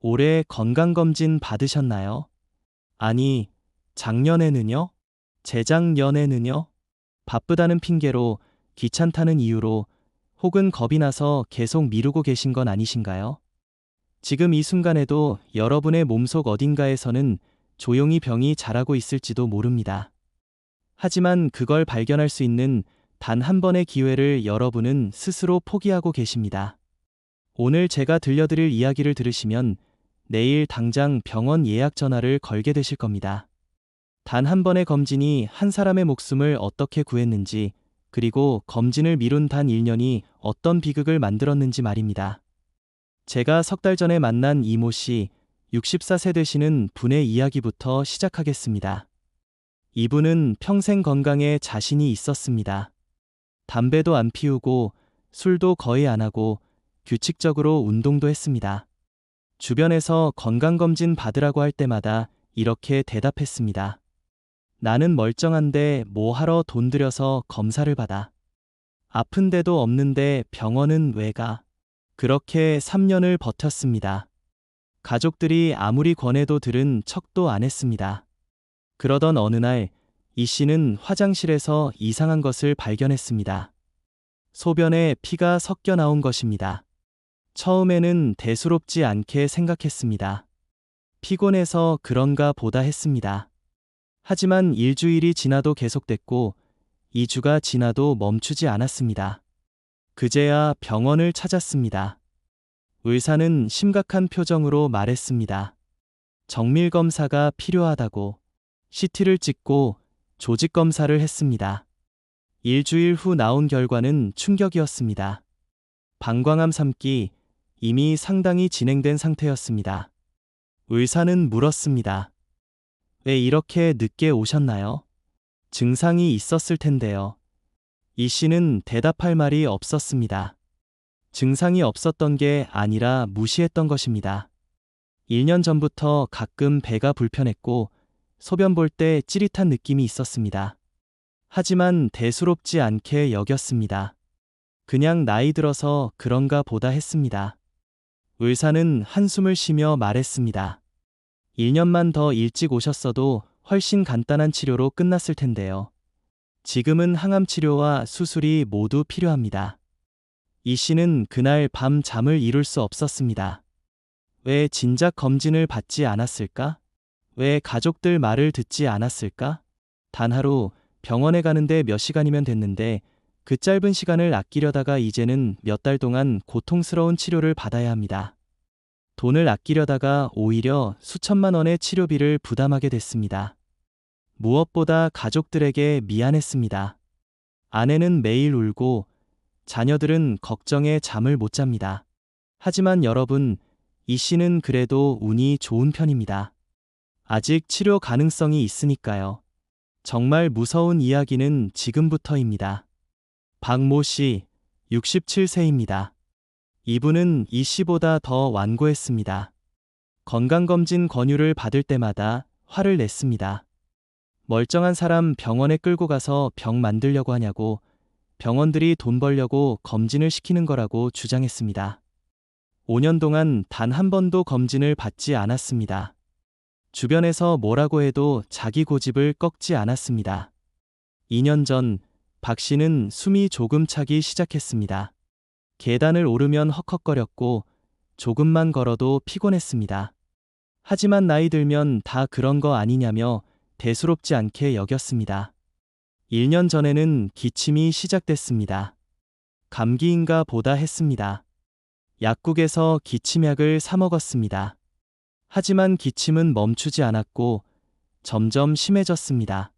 올해 건강검진 받으셨나요? 아니, 작년에는요? 재작년에는요? 바쁘다는 핑계로, 귀찮다는 이유로, 혹은 겁이 나서 계속 미루고 계신 건 아니신가요? 지금 이 순간에도 여러분의 몸속 어딘가에서는 조용히 병이 자라고 있을지도 모릅니다. 하지만 그걸 발견할 수 있는 단 한 번의 기회를 여러분은 스스로 포기하고 계십니다. 오늘 제가 들려드릴 이야기를 들으시면 내일 당장 병원 예약 전화를 걸게 되실 겁니다. 단 한 번의 검진이 한 사람의 목숨을 어떻게 구했는지, 그리고 검진을 미룬 단 1년이 어떤 비극을 만들었는지 말입니다. 제가 석 달 전에 만난 이모 씨, 64세 되시는 분의 이야기부터 시작하겠습니다. 이분은 평생 건강에 자신이 있었습니다. 담배도 안 피우고 술도 거의 안 하고 규칙적으로 운동도 했습니다. 주변에서 건강검진 받으라고 할 때마다 이렇게 대답했습니다. 나는 멀쩡한데 뭐 하러 돈 들여서 검사를 받아. 아픈 데도 없는데 병원은 왜 가? 그렇게 3년을 버텼습니다. 가족들이 아무리 권해도 들은 척도 안 했습니다. 그러던 어느 날, 이 씨는 화장실에서 이상한 것을 발견했습니다. 소변에 피가 섞여 나온 것입니다. 처음에는 대수롭지 않게 생각했습니다. 피곤해서 그런가 보다 했습니다. 하지만 일주일이 지나도 계속됐고, 2주가 지나도 멈추지 않았습니다. 그제야 병원을 찾았습니다. 의사는 심각한 표정으로 말했습니다. 정밀 검사가 필요하다고 CT를 찍고 조직 검사를 했습니다. 일주일 후 나온 결과는 충격이었습니다. 방광암 3기 이미 상당히 진행된 상태였습니다. 의사는 물었습니다. 왜 이렇게 늦게 오셨나요? 증상이 있었을 텐데요. 이 씨는 대답할 말이 없었습니다. 증상이 없었던 게 아니라 무시했던 것입니다. 1년 전부터 가끔 배가 불편했고 소변 볼 때 찌릿한 느낌이 있었습니다. 하지만 대수롭지 않게 여겼습니다. 그냥 나이 들어서 그런가 보다 했습니다. 의사는 한숨을 쉬며 말했습니다. 1년만 더 일찍 오셨어도 훨씬 간단한 치료로 끝났을 텐데요. 지금은 항암 치료와 수술이 모두 필요합니다. 이 씨는 그날 밤 잠을 이룰 수 없었습니다. 왜 진작 검진을 받지 않았을까? 왜 가족들 말을 듣지 않았을까? 단 하루 병원에 가는데 몇 시간이면 됐는데 그 짧은 시간을 아끼려다가 이제는 몇 달 동안 고통스러운 치료를 받아야 합니다. 돈을 아끼려다가 오히려 수천만 원의 치료비를 부담하게 됐습니다. 무엇보다 가족들에게 미안했습니다. 아내는 매일 울고 자녀들은 걱정에 잠을 못 잡니다. 하지만 여러분, 이 씨는 그래도 운이 좋은 편입니다. 아직 치료 가능성이 있으니까요. 정말 무서운 이야기는 지금부터입니다. 박모 씨, 67세입니다. 이분은 이 씨보다 더 완고했습니다. 건강검진 권유를 받을 때마다 화를 냈습니다. 멀쩡한 사람 병원에 끌고 가서 병 만들려고 하냐고 병원들이 돈 벌려고 검진을 시키는 거라고 주장했습니다. 5년 동안 단 한 번도 검진을 받지 않았습니다. 주변에서 뭐라고 해도 자기 고집을 꺾지 않았습니다. 2년 전, 박 씨는 숨이 조금 차기 시작했습니다. 계단을 오르면 헉헉거렸고 조금만 걸어도 피곤했습니다. 하지만 나이 들면 다 그런 거 아니냐며 대수롭지 않게 여겼습니다. 1년 전에는 기침이 시작됐습니다. 감기인가 보다 했습니다. 약국에서 기침약을 사 먹었습니다. 하지만 기침은 멈추지 않았고 점점 심해졌습니다.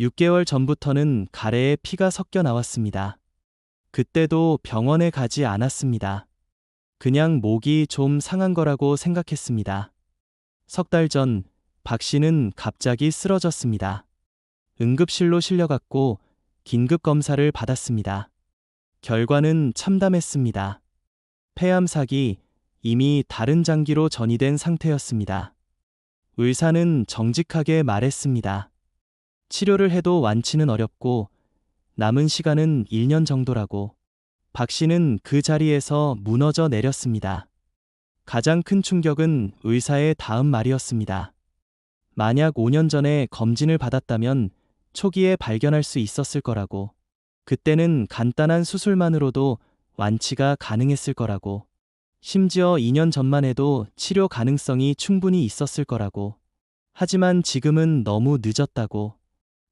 6개월 전부터는 가래에 피가 섞여 나왔습니다. 그때도 병원에 가지 않았습니다. 그냥 목이 좀 상한 거라고 생각했습니다. 석 달 전, 박 씨는 갑자기 쓰러졌습니다. 응급실로 실려갔고 긴급 검사를 받았습니다. 결과는 참담했습니다. 폐암사기, 이미 다른 장기로 전이된 상태였습니다. 의사는 정직하게 말했습니다. 치료를 해도 완치는 어렵고 남은 시간은 1년 정도라고 박 씨는 그 자리에서 무너져 내렸습니다. 가장 큰 충격은 의사의 다음 말이었습니다. 만약 5년 전에 검진을 받았다면 초기에 발견할 수 있었을 거라고. 그때는 간단한 수술만으로도 완치가 가능했을 거라고. 심지어 2년 전만 해도 치료 가능성이 충분히 있었을 거라고. 하지만 지금은 너무 늦었다고.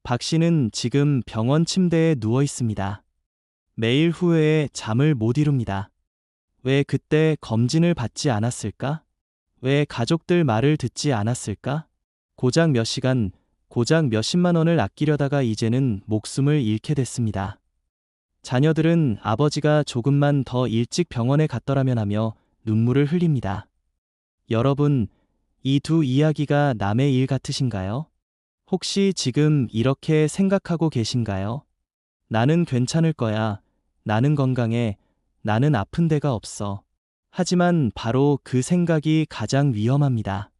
박 씨는 지금 병원 침대에 누워 있습니다. 매일 후회에 잠을 못 이룹니다. 왜 그때 검진을 받지 않았을까? 왜 가족들 말을 듣지 않았을까? 고작 몇 시간, 고작 몇십만 원을 아끼려다가 이제는 목숨을 잃게 됐습니다. 자녀들은 아버지가 조금만 더 일찍 병원에 갔더라면 하며 눈물을 흘립니다. 여러분, 이 두 이야기가 남의 일 같으신가요? 혹시 지금 이렇게 생각하고 계신가요? 나는 괜찮을 거야. 나는 건강해. 나는 아픈 데가 없어. 하지만 바로 그 생각이 가장 위험합니다.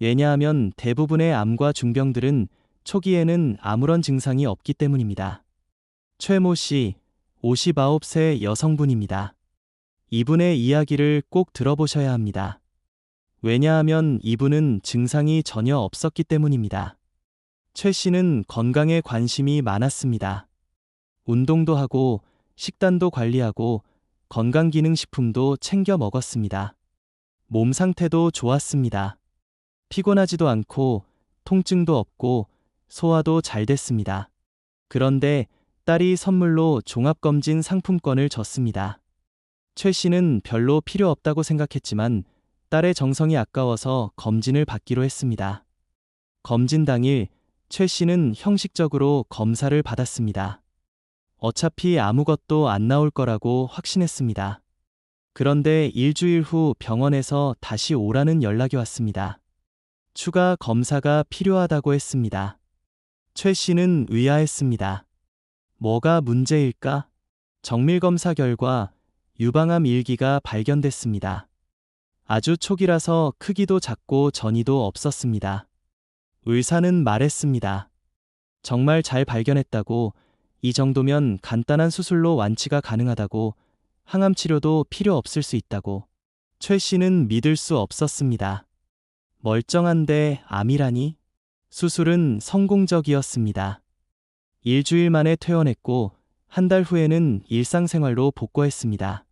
왜냐하면 대부분의 암과 중병들은 초기에는 아무런 증상이 없기 때문입니다. 최모 씨, 59세 여성분입니다. 이분의 이야기를 꼭 들어보셔야 합니다. 왜냐하면 이분은 증상이 전혀 없었기 때문입니다. 최 씨는 건강에 관심이 많았습니다. 운동도 하고 식단도 관리하고 건강기능식품도 챙겨 먹었습니다. 몸 상태도 좋았습니다. 피곤하지도 않고 통증도 없고 소화도 잘 됐습니다. 그런데 딸이 선물로 종합검진 상품권을 줬습니다. 최 씨는 별로 필요 없다고 생각했지만 딸의 정성이 아까워서 검진을 받기로 했습니다. 검진 당일 최 씨는 형식적으로 검사를 받았습니다. 어차피 아무것도 안 나올 거라고 확신했습니다. 그런데 일주일 후 병원에서 다시 오라는 연락이 왔습니다. 추가 검사가 필요하다고 했습니다. 최 씨는 의아했습니다. 뭐가 문제일까? 정밀검사 결과 유방암 일기가 발견됐습니다. 아주 초기라서 크기도 작고 전이도 없었습니다. 의사는 말했습니다. 정말 잘 발견했다고 이 정도면 간단한 수술로 완치가 가능하다고 항암 치료도 필요 없을 수 있다고 최 씨는 믿을 수 없었습니다. 멀쩡한데 암이라니? 수술은 성공적이었습니다. 일주일 만에 퇴원했고 한 달 후에는 일상생활로 복구했습니다.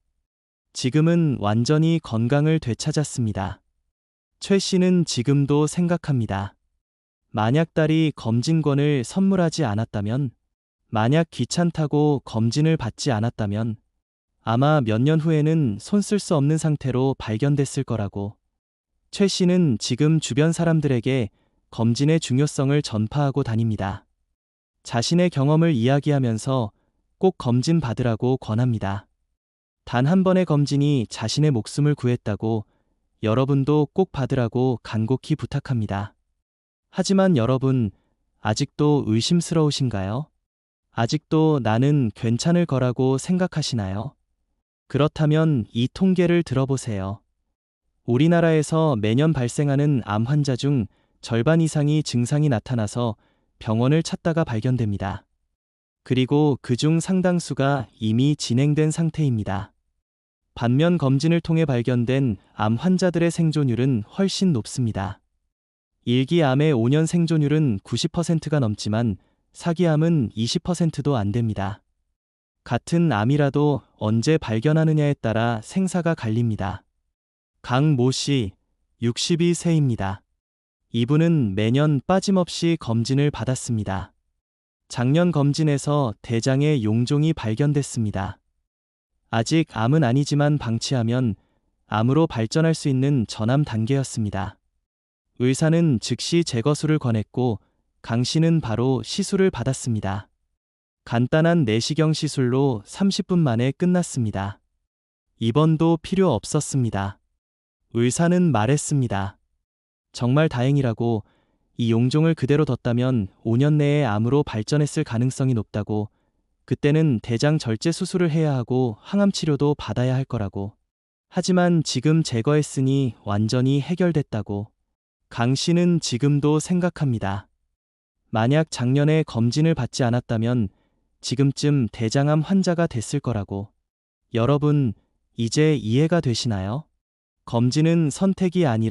지금은 완전히 건강을 되찾았습니다. 최 씨는 지금도 생각합니다. 만약 딸이 검진권을 선물하지 않았다면, 만약 귀찮다고 검진을 받지 않았다면, 아마 몇 년 후에는 손쓸 수 없는 상태로 발견됐을 거라고. 최 씨는 지금 주변 사람들에게 검진의 중요성을 전파하고 다닙니다. 자신의 경험을 이야기하면서 꼭 검진 받으라고 권합니다. 단 한 번의 검진이 자신의 목숨을 구했다고 여러분도 꼭 받으라고 간곡히 부탁합니다. 하지만 여러분, 아직도 의심스러우신가요? 아직도 나는 괜찮을 거라고 생각하시나요? 그렇다면 이 통계를 들어보세요. 우리나라에서 매년 발생하는 암 환자 중 절반 이상이 증상이 나타나서 병원을 찾다가 발견됩니다. 그리고 그 중 상당수가 이미 진행된 상태입니다. 반면 검진을 통해 발견된 암 환자들의 생존율은 훨씬 높습니다. 일기암의 5년 생존율은 90%가 넘지만 사기암은 20%도 안 됩니다. 같은 암이라도 언제 발견하느냐에 따라 생사가 갈립니다. 강모 씨, 62세입니다. 이분은 매년 빠짐없이 검진을 받았습니다. 작년 검진에서 대장에 용종이 발견됐습니다. 아직 암은 아니지만 방치하면 암으로 발전할 수 있는 전암 단계였습니다. 의사는 즉시 제거술을 권했고 강 씨는 바로 시술을 받았습니다. 간단한 내시경 시술로 30분 만에 끝났습니다. 입원도 필요 없었습니다. 의사는 말했습니다. 정말 다행이라고 이 용종을 그대로 뒀다면 5년 내에 암으로 발전했을 가능성이 높다고 그때는 대장 절제 수술을 해야 하고 항암 치료도 받아야 할 거라고. 하지만 지금 제거했으니 완전히 해결됐다고. 강 씨는 지금도 생각합니다. 만약 작년에 검진을 받지 않았다면 지금쯤 대장암 환자가 됐을 거라고. 여러분, 이제 이해가 되시나요? 검진은 선택이 아니라